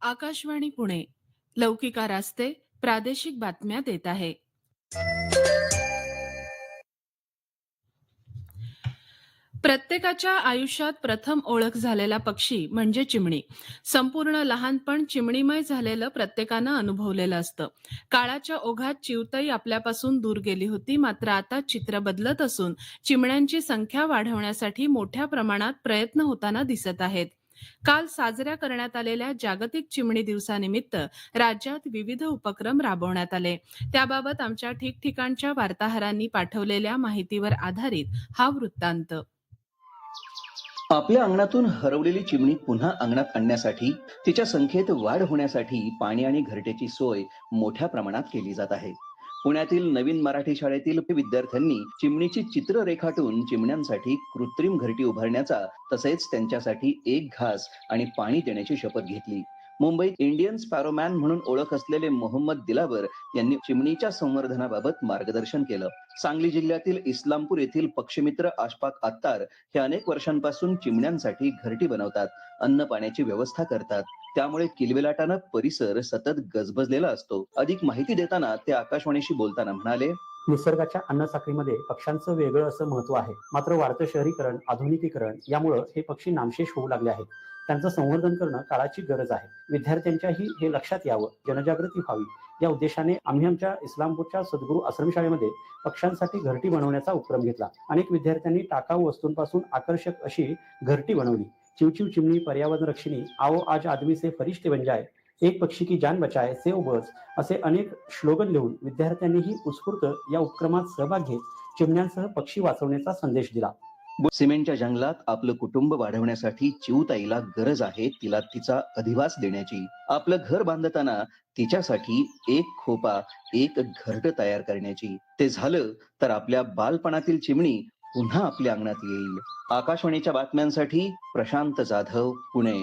आकाशवाणी पुणे. लौकिका रास्ते प्रादेशिक बातम्या देत आहे. प्रत्येकाच्या आयुष्यात प्रथम ओळख झालेला पक्षी म्हणजे चिमणी. संपूर्ण लहानपण चिमणीमय झालेलं प्रत्येकानं अनुभवलेलं असतं. काळाच्या ओघात चिवताई आपल्यापासून दूर गेली होती मात्र आता चित्र बदलत असून चिमण्यांची संख्या वाढवण्यासाठी मोठ्या प्रमाणात प्रयत्न होताना दिसत आहेत. काल साजऱ्या करण्यात आलेल्या जागतिक चिमणी दिवसानिमित्त राज्यात विविध उपक्रम राबवण्यात आले. त्याबाबत आमच्या ठिकठिकाणच्या वार्ताहरांनी पाठवलेल्या माहितीवर आधारित हा वृत्तांत. आपल्या अंगणातून हरवलेली चिमणी पुन्हा अंगणात आणण्यासाठी तिच्या संख्येत वाढ होण्यासाठी पाणी आणि घरट्याची सोय मोठ्या प्रमाणात केली जात आहे. पुण्यातील नवीन मराठी शाळेतील विद्यार्थ्यांनी चिमणीची चित्र रेखाटून चिमण्यांसाठी कृत्रिम घरटी उभारण्याचा तसेच त्यांच्यासाठी एक घास आणि पाणी देण्याची शपथ घेतली. मुंबईत इंडियन स्पॅरोमॅन म्हणून ओळख असलेले मोहम्मद दिलावर यांनी चिमणीच्या संवर्धनाबाबत मार्गदर्शन केलं. सांगली जिल्ह्यातील इस्लामपूर येथील पक्षमित्र आशपाक आत्तार हे अनेक वर्षांपासून चिमण्यांसाठी घरटी बनवतात अन्न पाण्याची व्यवस्था करतात. त्यामुळे किलबिलाटानं परिसर सतत गजबजलेला असतो. अधिक माहिती देताना ते आकाशवाणीशी बोलताना म्हणाले निसर्गाच्या अन्नसाखळीमध्ये पक्ष्यांचं वेगळं असं महत्त्व आहे. मात्र वाढतं शहरीकरण आधुनिकीकरण यामुळं हे पक्षी नामशेष होऊ लागले आहेत. त्यांचं संवर्धन करणं काळाची गरज आहे. विद्यार्थ्यांच्याही हे लक्षात यावं जनजागृती व्हावी. या उद्देशाने आम्ही आमच्या इस्लामपूरच्या सद्गुरू आश्रमशाळेमध्ये पक्ष्यांसाठी घरटी बनवण्याचा उपक्रम घेतला. अनेक विद्यार्थ्यांनी टाकाऊ वस्तूंपासून आकर्षक अशी घरटी बनवली. चिवचिव चिमणी पर्यावरण रक्षिणी आओ आज आदमी से फरिश्ते बन जाए एक पक्षी की जान बचाए सेव बर्ड्स असे अनेक श्लोगन लिहून विद्यार्थ्यांनीही उत्स्फूर्त या उपक्रमात सहभाग घेत चिमण्यांसह पक्षी वाचवण्याचा संदेश दिला. सिमेंटच्या जंगलात आपलं कुटुंब वाढवण्यासाठी चिवताईला गरज आहे तिला तिचा अधिवास देण्याची. आपलं घर बांधताना तिच्यासाठी एक खोपा एक घरट तयार करण्याची. ते झालं तर आपल्या बालपणातील चिमणी पुन्हा आपल्या अंगणात येईल. आकाशवाणीच्या बातम्यांसाठी प्रशांत जाधव पुणे.